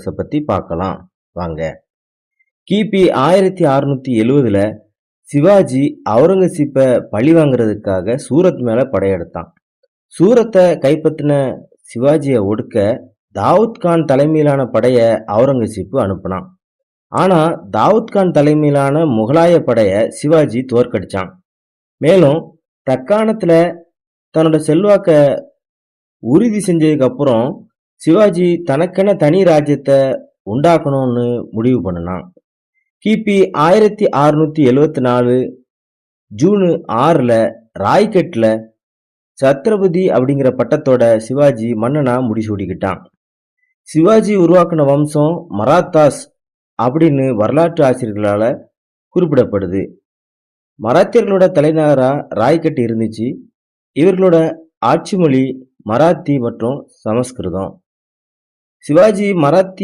பேரரசை பற்றி பார்க்கலாம். வாங்க. கிபி ஆயிரத்தி அறுநூத்தி எழுவதுல சிவாஜி அவுரங்கசீப்பை பழி வாங்குறதுக்காக சூரத் மேலே படையெடுத்தான். சூரத்தை கைப்பற்றின சிவாஜியை ஒடுக்க தாவூத் கான் தலைமையிலான படையை அவுரங்கசீப்பு அனுப்பினான். ஆனால் தாவூத் கான் தலைமையிலான முகலாய படையை சிவாஜி தோற்கடிச்சான். மேலும் தக்காணத்தில் தன்னோட செல்வாக்க உறுதி செஞ்சதுக்கு அப்புறம் சிவாஜி தனக்கென தனி ராஜ்யத்தை உண்டாக்கணும்னு முடிவு பண்ணினான். கிபி ஆயிரத்தி அறுநூத்தி எழுவத்தி நாலு ஜூனு ஆறில் ராய்கட்டில் சத்ரபதி அப்படிங்கிற பட்டத்தோட சிவாஜி மன்னனா முடிசூடிக்கிட்டான் சிவாஜி உருவாக்கின வம்சம் மராத்தாஸ் அப்படின்னு வரலாற்று ஆசிரியர்களால் குறிப்பிடப்படுது. மராத்தியர்களோட தலைநகராக ராய்கட் இருந்துச்சு. இவர்களோட ஆட்சி மொழி மராத்தி மற்றும் சமஸ்கிருதம். சிவாஜி மராத்தி